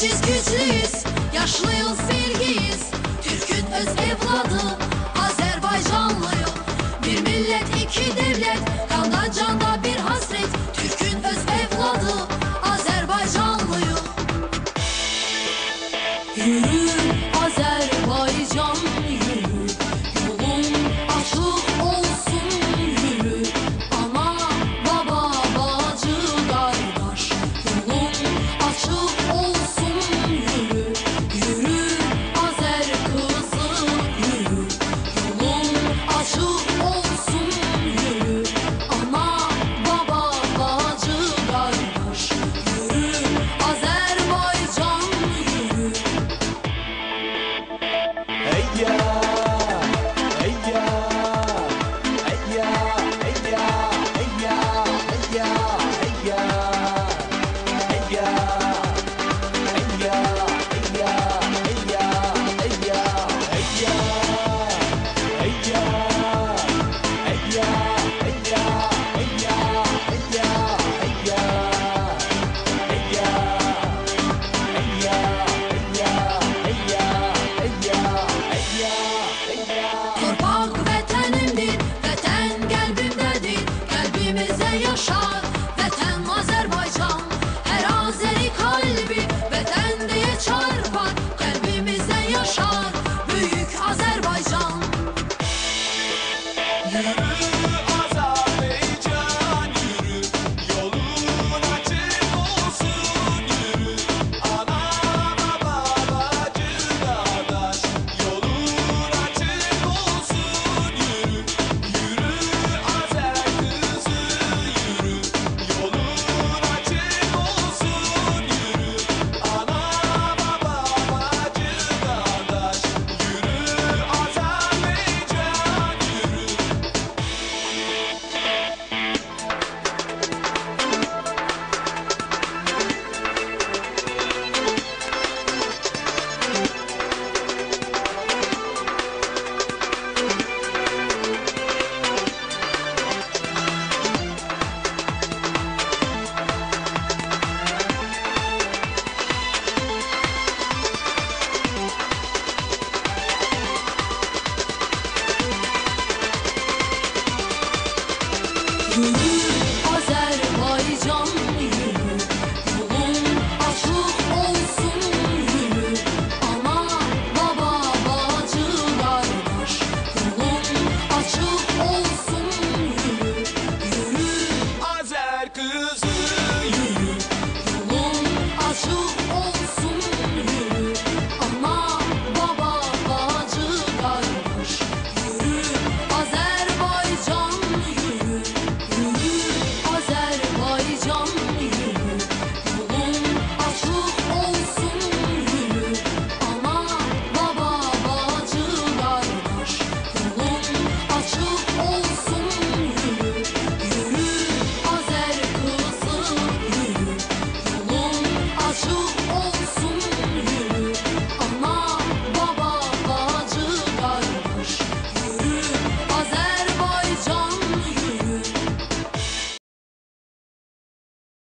Genciz güçlüyüz, yaşlıyız bilgiyiz Türk'ün öz evladı, Azerbaycanlıyım. Bir millet iki devlet, kanda canda bir hasret. Türk'ün öz evladı, Azerbaycanlıyım. Yürü. eu choro.